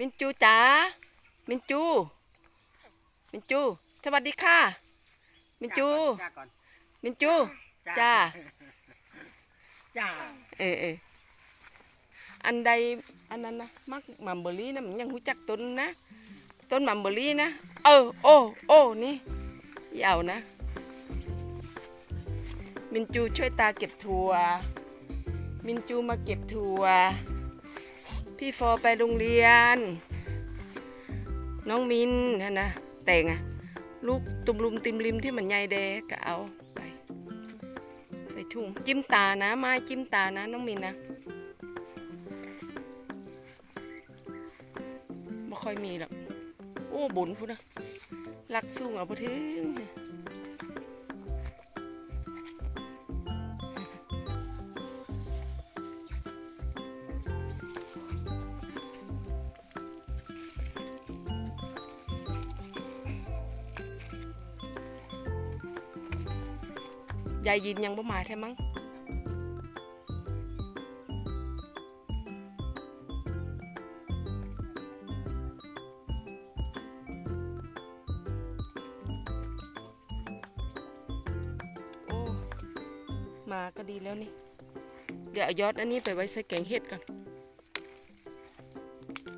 มินจูจ๋า มินจู มินจู สวัสดีค่ะ มินจู จ้าก่อนมินจู จ้า จ้าเออเอออันใด อันนั้นนะ มักมัมเบอรี่นะมันยังรู้จักต้นนะ ต้นมัมเบอรี่นะ เออ โอ้ โอ้ นี่อยาวนะ มินจูช่วยตาเก็บถั่ว มินจูมาเก็บถั่ว พี่ฟอไปโรงเรียน น้องมินนะนะแต่งอะลูกตุมลุมติมลิมที่มันใหญ่แดงก็เอาไป ใส่ถุงจิ้มตานะไม้จิ้มตานะน้องมินนะไม่ค่อยมีหรอกโอ้บุญพูดนะรักสูงเอาไปถึง ยายยินยังบ่มาแท้มั้งโอ้มาก็ดีแล้วนี่ เดี๋ยวยอดอันนี้ไปไว้ใส่แกงเห็ดก่อน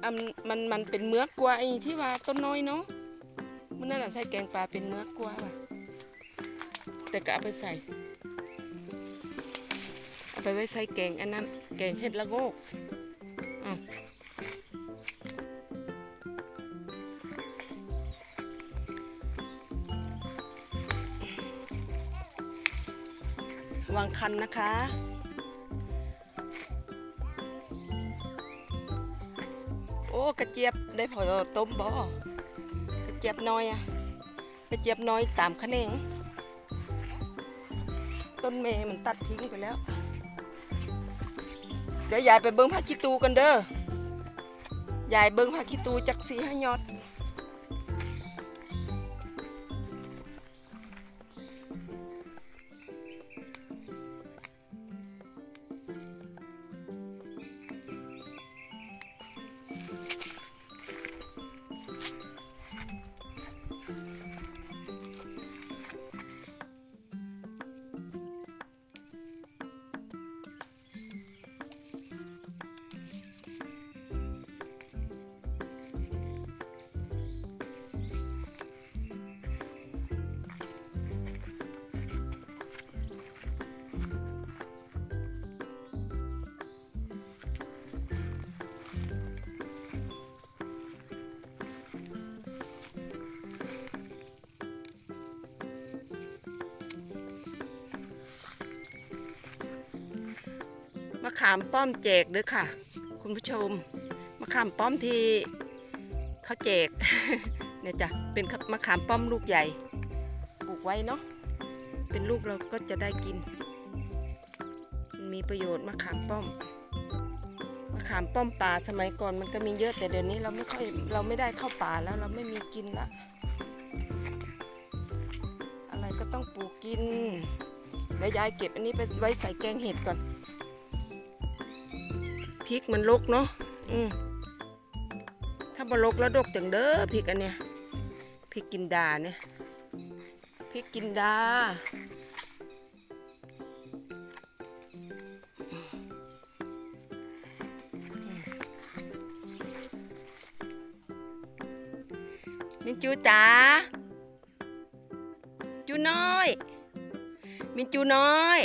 อมันมันมันเป็นเมือกกว่าไอ้ที่ว่าต้นน้อยเนาะมันนั่นแหละใส่แกงปลาเป็นเมือกกว่าว่ะแต่ก็เอาไปใส่ ไปไว้ใส่แกงอันนั้น แกงเห็ดละโงกอะวางคันนะคะโอ้กระเจี๊ยบได้พอต้มบ่กระเจี๊ยบน้อยอะกระเจี๊ยบน้อยตามคะแนงต้นเมย์มันตัดทิ้งไปแล้ว เดี๋ยวยายไปเบิ้งผักขี้ตูกันเด้อยายเบิ้งผักขี้ตูจักสีให้ยอดะขามป้อมแจกเด้อค่ะ คุณผู้ชมมะขามป้อมที่เขาแจกเนี่ยจ้ะเป็นมะขามป้อมลูกใหญ่ปลูกไว้เนาะเป็นลูกเราก็จะได้กิน มีประโยชน์มะขามป้อมมะขามป้อมป่าสมัยก่อนมันก็มีเยอะแต่เดี๋ยวนี้เราไม่ค่อยเราไม่ได้เข้าป่าแล้วเราไม่มีกินละอะไรก็ต้องปลูกกินเดี๋ยวยายเก็บอันนี้ไปไว้ใส่แกงเห็ดก่อน พริกมันลกเนาะอืมถ้าบลกแล้วดกจังเด้อพริกอันเนี้ยพริกกินดาเนี่ยพริกกินดา มินจูจ๋า จูน้อย มินจูน้อย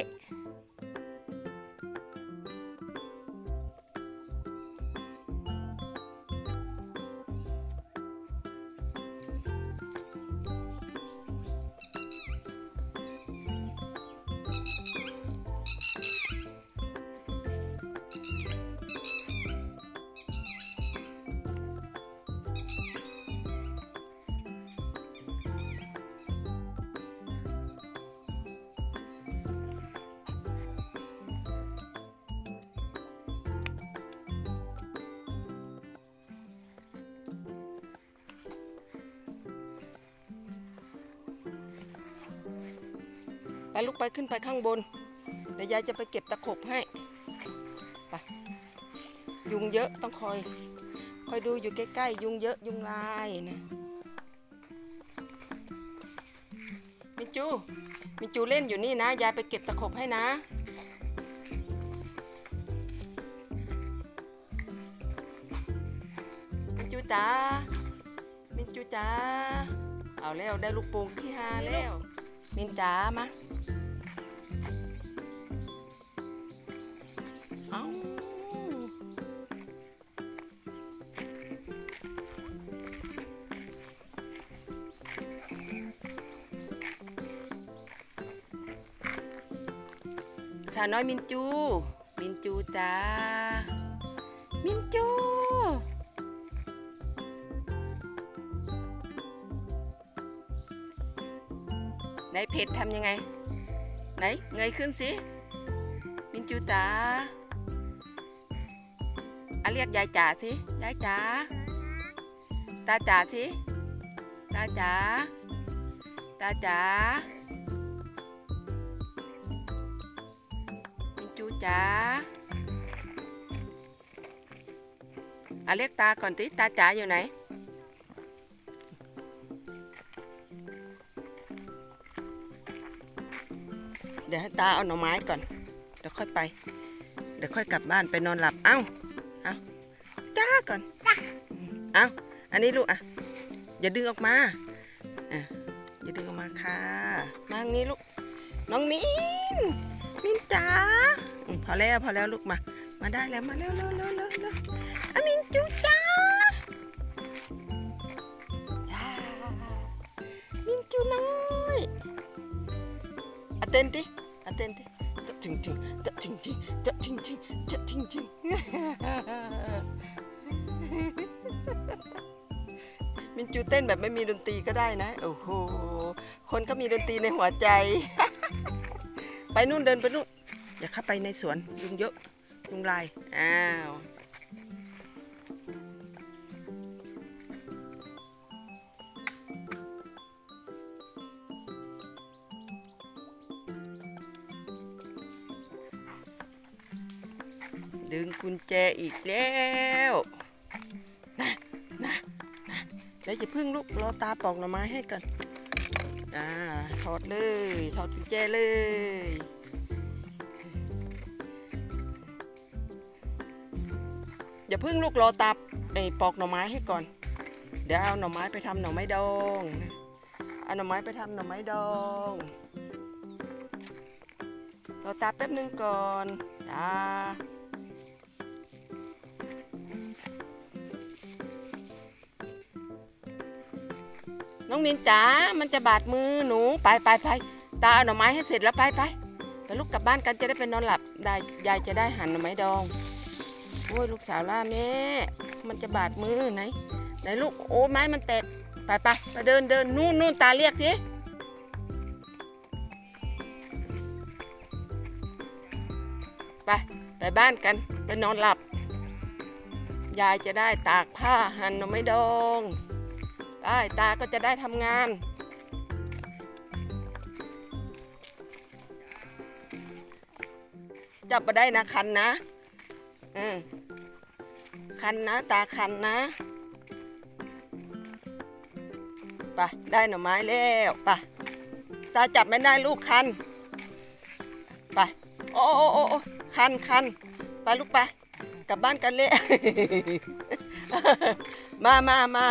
ไปลูกไปขึ้นไปข้างบน เดี๋ยวยายจะไปเก็บตะขบให้ไปยุงเยอะต้องคอย คอยดูอยู่ใกล้ๆ ยุงเยอะยุงลายนะมินจูมินจูเล่นอยู่นี่นะ ยายไปเก็บตะขบให้นะมินจูจ๋ามินจูจ๋าเอาแล้วได้ลูกโป่งที่หาแล้ว มินจ๋ามาเอาสาวน้อยมินจู มินจูจ้า มินจู ไหนเพจทำยังไง ไหนเงยขึ้นสิมินจูจ๋าอะเรียกยายจ๋าสิยายจ๋าตาจ๋าสิตาจ๋าตาจ๋ามินจูจ๋าอะเรียกตาก่อนสิตาจ๋าอยู่ไหน ตาเอาหน่อไม้ก่อน เดี๋ยวค่อยไป เดี๋ยวค่อยกลับบ้านไปนอนหลับ เอ้า เอ้าจ้าก่อนเอ้า อันนี้ลูกอะ อย่าดึงออกมา อะ อย่าดึงออกมาค่ะมาทางนี้ลูก น้องมิน มินจ๋าพอแล้วพอแล้วลูกมา มาได้แล้วมาเร็วเร็วเร็วเร็วเร็วอะมินจูจ้าจ้ามินจูน้อยอะเต้นดิ เต้นดิจะจริงจริงจะจริงจริงจะจริงจริงจะจริงจริงมินจูเต้นแบบไม่มีดนตรีก็ได้นะ โอ้โห คนก็มีดนตรีในหัวใจ ไปนู่นเดินไปนู่น อย่าเข้าไปในสวนยุงเยอะยุงลาย อ้าว ดึงกุญแจอีกแล้วนะนะนะเดี๋ยวจะพึ่งลูกรอตาปอกหน่อไม้ให้ก่อนอ่าถอดเลยถอดกุญแจเลยอย่าพึ่งลูกรอตาไอปอกหน่อไม้ให้ก่อน เดี๋ยวเอาหน่อไม้ไปทำหน่อไม้ดองเอาหน่อไม้ไปทำหน่อไม้ดองรอตาแป๊บนึงก่อนจ้า น้องมินจ๋า มันจะบาดมือหนูไปไปไปตาเอาหน่อไม้ให้เสร็จแล้วไปไปไปลูกกลับบ้านกันจะได้ไปนอนหลับได้ยายจะได้หั่นหน่อไม้ดองโอ้ยลูกสาวล่าแม่ มันจะบาดมือไหนไหนลูกโอ้ไม้มันแตกไปไปไปเดินเดินนู่นนู่นตาเรียกสิไปไปบ้านกันไปนอนหลับ ยายจะได้ตากผ้าหั่นหน่อไม้ดอง ได้ตาก็จะได้ทำงาน จับมาได้นะคันนะคันนะตาคันนะไปได้หน่อไม้แล้วไปตาจับไม่ได้ลูกคันไปโอ้โอ้โอ้โอ้คันคันไปลูกไปกลับบ้านกันเลย มามามา